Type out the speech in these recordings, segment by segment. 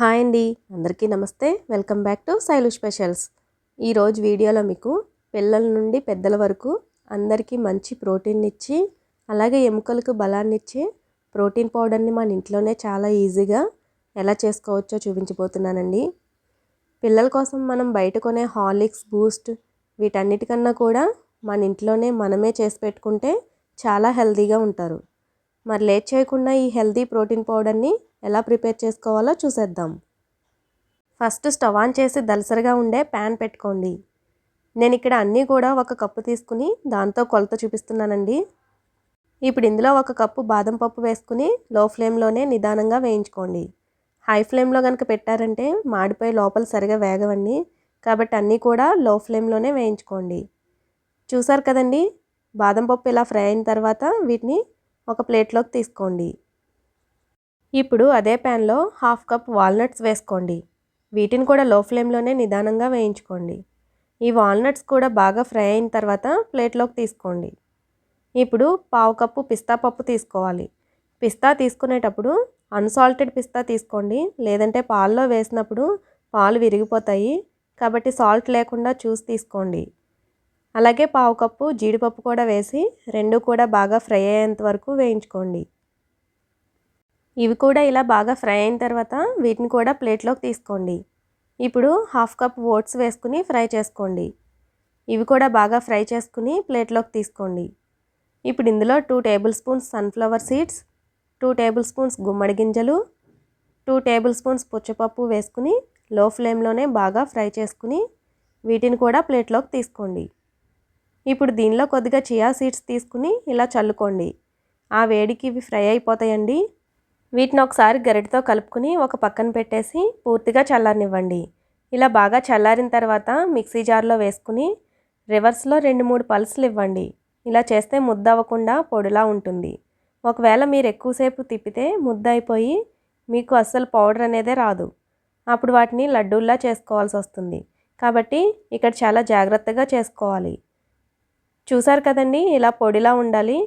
Hi అండి. అందరికీ నమస్తే. Welcome back to Sailu specials. ఈరోజు వీడియోలో మీకు పిల్లల నుండి పెద్దల వరకు అందరికీ మంచి ప్రోటీన్ ఇచ్చి అలాగే ఎముకలకు బలాన్ని ఇచ్చే ప్రోటీన్ పౌడర్ని మన ఇంట్లోనే చాలా ఈజీగా ఎలా చేసుకోవచ్చో చూపించబోతున్నానండి. పిల్లల కోసం మనం బయట కొనే హార్లిక్స్ బూస్ట్ వీటన్నిటికన్నా కూడా మన ఇంట్లోనే మనమే చేసి పెట్టుకుంటే చాలా హెల్తీగా ఉంటారు. మరి లేట్ చేయకుండా ఈ హెల్దీ ప్రోటీన్ పౌడర్ని ఎలా ప్రిపేర్ చేసుకోవాలో చూసేద్దాం. ఫస్ట్ స్టవ్ ఆన్ చేసి దలసరిగా ఉండే ప్యాన్ పెట్టుకోండి. నేను ఇక్కడ అన్నీ కూడా ఒక కప్పు తీసుకుని దాంతో కొలత చూపిస్తున్నానండి. ఇప్పుడు ఇందులో ఒక కప్పు బాదం పప్పు వేసుకుని లో ఫ్లేమ్లోనే నిదానంగా వేయించుకోండి. హై ఫ్లేమ్లో కనుక పెట్టారంటే మాడిపోయి లోపల సరిగా వేగవండి. కాబట్టి అన్నీ కూడా లో ఫ్లేమ్లోనే వేయించుకోండి. చూసారు కదండి? బాదం పప్పు ఇలా ఫ్రై అయిన తర్వాత వీటిని ఒక ప్లేట్లోకి తీసుకోండి. ఇప్పుడు అదే ప్యాన్లో హాఫ్ కప్ వాల్నట్స్ వేసుకోండి. వీటిని కూడా లో ఫ్లేమ్లోనే నిదానంగా వేయించుకోండి. ఈ వాల్నట్స్ కూడా బాగా ఫ్రై అయిన తర్వాత ప్లేట్లోకి తీసుకోండి. ఇప్పుడు పావు కప్పు పిస్తా పప్పు తీసుకోవాలి. పిస్తా తీసుకునేటప్పుడు అన్సాల్టెడ్ పిస్తా తీసుకోండి. లేదంటే పాల్లో వేసినప్పుడు పాలు విరిగిపోతాయి. కాబట్టి సాల్ట్ లేకుండా చూసి తీసుకోండి. అలాగే పావు కప్పు జీడిపప్పు కూడా వేసి రెండు కూడా బాగా ఫ్రై అయ్యేంత వరకు వేయించుకోండి. ఇవి కూడా ఇలా బాగా ఫ్రై అయిన తర్వాత వీటిని కూడా ప్లేట్లోకి తీసుకోండి. ఇప్పుడు హాఫ్ కప్ ఓట్స్ వేసుకుని ఫ్రై చేసుకోండి. ఇవి కూడా బాగా ఫ్రై చేసుకుని ప్లేట్లోకి తీసుకోండి. ఇప్పుడు ఇందులో two tablespoons sunflower seeds two tablespoons గుమ్మడి గింజలు టూ టేబుల్ స్పూన్స్ పుచ్చపప్పు వేసుకుని లో ఫ్లేమ్లోనే బాగా ఫ్రై చేసుకుని వీటిని కూడా ప్లేట్లోకి తీసుకోండి. ఇప్పుడు దీనిలో కొద్దిగా చియా సీడ్స్ తీసుకుని ఇలా చల్లుకోండి. ఆ వేడికి ఇవి ఫ్రై అయిపోతాయండి. వీటిని ఒకసారి గరిటతో కలుపుకుని ఒక పక్కన పెట్టేసి పూర్తిగా చల్లారనివ్వండి. ఇలా బాగా చల్లారిన తర్వాత మిక్సీ జార్లో వేసుకుని రివర్స్లో రెండు మూడు పల్సులు ఇవ్వండి. ఇలా చేస్తే ముద్ద అవ్వకుండా పొడిలా ఉంటుంది. ఒకవేళ మీరు ఎక్కువసేపు తిప్పితే ముద్ద అయిపోయి మీకు అస్సలు పౌడర్ అనేదే రాదు. అప్పుడు వాటిని లడ్డూల్లా చేసుకోవాల్సి వస్తుంది. కాబట్టి ఇక్కడ చాలా జాగ్రత్తగా చేసుకోవాలి. చూసారు కదండి ఇలా పొడిలా ఉండాలి.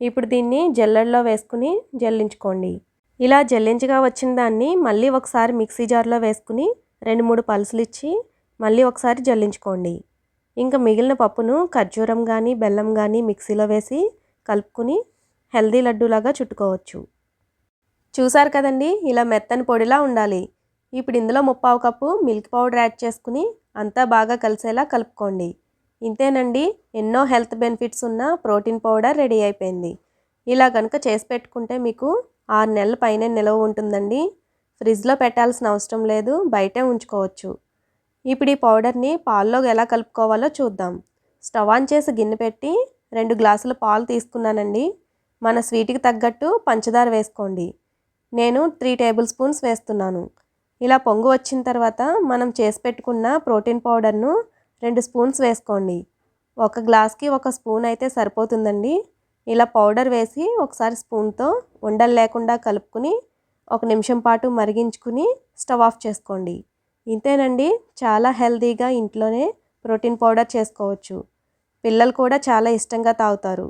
ఇప్పుడు దీన్ని జల్లెడలో వేసుకుని జల్లించుకోండి. ఇలా జల్లించగా వచ్చిన దాన్ని మళ్ళీ ఒకసారి మిక్సీ జార్లో వేసుకుని రెండు మూడు పలుసులు ఇచ్చి మళ్ళీ ఒకసారి జల్లించుకోండి. ఇంకా మిగిలిన పప్పును ఖర్జూరం కానీ బెల్లం కానీ మిక్సీలో వేసి కలుపుకుని హెల్దీ లడ్డూలాగా చుట్టుకోవచ్చు. చూసారు కదండి ఇలా మెత్తని పొడిలా ఉండాలి. ఇప్పుడు ఇందులో ముప్పావు కప్పు మిల్క్ పౌడర్ యాడ్ చేసుకుని అంతా బాగా కలిసేలా కలుపుకోండి. ఇంతేనండి ఎన్నో హెల్త్ బెనిఫిట్స్ ఉన్న ప్రోటీన్ పౌడర్ రెడీ అయిపోయింది. ఇలా కనుక చేసి పెట్టుకుంటే మీకు ఆరు నెలల పైన నిలవ ఉంటుందండి. ఫ్రిడ్జ్లో పెట్టాల్సిన అవసరం లేదు బయటే ఉంచుకోవచ్చు. ఇప్పుడు ఈ పౌడర్ని పాల్లో ఎలా కలుపుకోవాలో చూద్దాం. స్టవ్ ఆన్ చేసి గిన్నె పెట్టి రెండు గ్లాసుల పాలు తీసుకున్నానండి. మన స్వీట్కి తగ్గట్టు పంచదార వేసుకోండి. నేను త్రీ టేబుల్ స్పూన్స్ వేస్తున్నాను. ఇలా పొంగు వచ్చిన తర్వాత మనం చేసి పెట్టుకున్న ప్రోటీన్ పౌడర్ను రెండు స్పూన్స్ వేసుకోండి. ఒక గ్లాస్కి ఒక స్పూన్ అయితే సరిపోతుందండి. ఇలా పౌడర్ వేసి ఒకసారి స్పూన్తో ఉండలు లేకుండా కలుపుకుని ఒక నిమిషం పాటు మరిగించుకుని స్టవ్ ఆఫ్ చేసుకోండి. ఇంతేనండి చాలా హెల్తీగా ఇంట్లోనే ప్రోటీన్ పౌడర్ చేసుకోవచ్చు. పిల్లలు కూడా చాలా ఇష్టంగా తాగుతారు.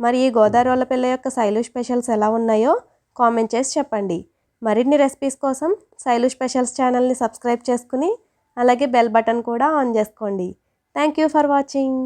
మరి ఈ గోదావరి వాళ్ళ పిల్ల యొక్క శైలు స్పెషల్స్ ఎలా ఉన్నాయో కామెంట్ చేసి చెప్పండి. మరిన్ని రెసిపీస్ కోసం శైలు స్పెషల్స్ ఛానల్ని సబ్స్క్రైబ్ చేసుకుని అలాగే బెల్ బటన్ కూడా ఆన్ చేసుకోండి. Thank you for watching.